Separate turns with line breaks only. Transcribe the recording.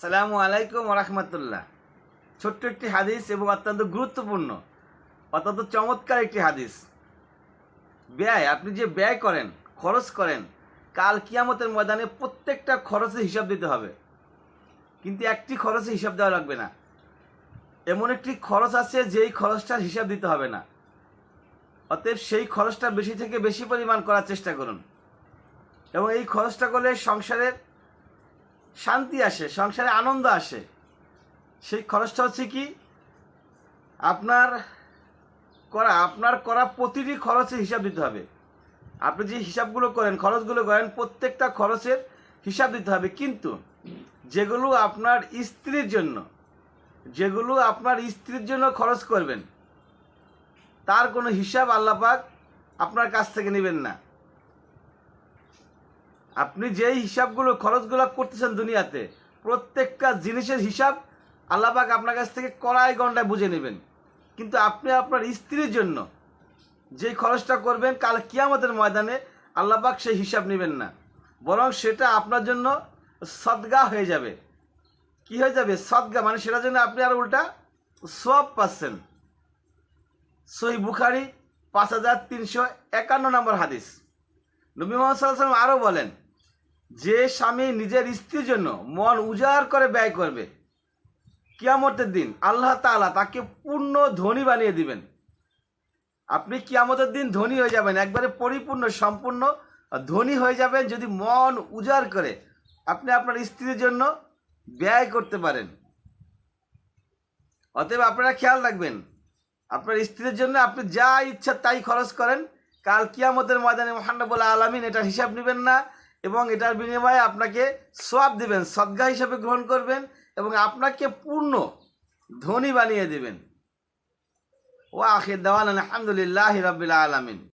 সালামু আলাইকুম রহমতুল্লাহ। ছোট্ট একটি হাদিস এবং অত্যন্ত গুরুত্বপূর্ণ, অত্যন্ত চমৎকার একটি হাদিস। ব্যয়, আপনি যে ব্যয় করেন, খরচ করেন, কাল কিয়ামতের ময়দানে প্রত্যেকটা খরচের হিসাব দিতে হবে। কিন্তু একটি খরচে হিসাব দেওয়া লাগবে না। এমন একটি খরচ আছে, যেই খরচটার হিসাব দিতে হবে না। অতএব সেই খরচটা বেশি থেকে বেশি পরিমাণ করার চেষ্টা করুন। এবং এই খরচটা করলে সংসারের শান্তি আসে, সংসারে আনন্দ আসে। সেই খরচটা হচ্ছে কি? আপনার করা আপনার করা প্রতিটি খরচের হিসাব দিতে হবে। আপনি যে হিসাবগুলো করেন, খরচগুলো করেন, প্রত্যেকটা খরচের হিসাব দিতে হবে। কিন্তু যেগুলো আপনার স্ত্রীর জন্য, যেগুলো আপনার স্ত্রীর জন্য খরচ করবেন, তার কোনো হিসাব আল্লাপাক আপনার কাছ থেকে নেবেন না। আপনি যেই হিসাবগুলো, খরচগুলো করতেছেন দুনিয়াতে, প্রত্যেকটা জিনিসের হিসাব আল্লাপাক আপনার কাছ থেকে কড়াই গন্ডায় বুঝে নেবেন। কিন্তু আপনি আপনার স্ত্রীর জন্য যেই খরচটা করবেন, কাল কিয়ামতের ময়দানে আল্লাপাক সেই হিসাব নেবেন না। বরং সেটা আপনার জন্য সদগা হয়ে যাবে। কি হয়ে যাবে? সদগা মানে সেটার জন্য আপনি আর উল্টা সব পাচ্ছেন। সহি বুখারি পাঁচ হাজার তিনশো একান্ন নম্বর হাদিস। নবী মোহাম্মদ সাল্লাম আরও বলেন যে স্বামী নিজের স্ত্রীর জন্য মন উজাড় করে ব্যয় করবে, কিয়ামতের দিন আল্লাহ তাআলা তাকে পূর্ণ ধনী বানিয়ে দিবেন। আপনি কিয়ামতের দিন ধনী হয়ে যাবেন, একবারে পরিপূর্ণ, সম্পূর্ণ ধনী হয়ে যাবেন যদি মন উজাড় করে আপনি আপনার স্ত্রীর জন্য ব্যয় করতে পারেন। অতএব আপনারা খেয়াল রাখবেন, আপনার স্ত্রীর জন্য আপনি যা ইচ্ছা তাই খরচ করেন। কাল কিয়ামতের ময়দানে মহানবুল আলমিন এটা হিসাব নেবেন না এবং এটার বিনিময়ে আপনাকে সব দিবেন, সদ্গা হিসাবে গ্রহণ করবেন এবং আপনাকে পূর্ণ ধনী বানিয়ে দেবেন। ও আখির দেওয়ান আলহামদুলিল্লাহ রবিল্লা আলমিন।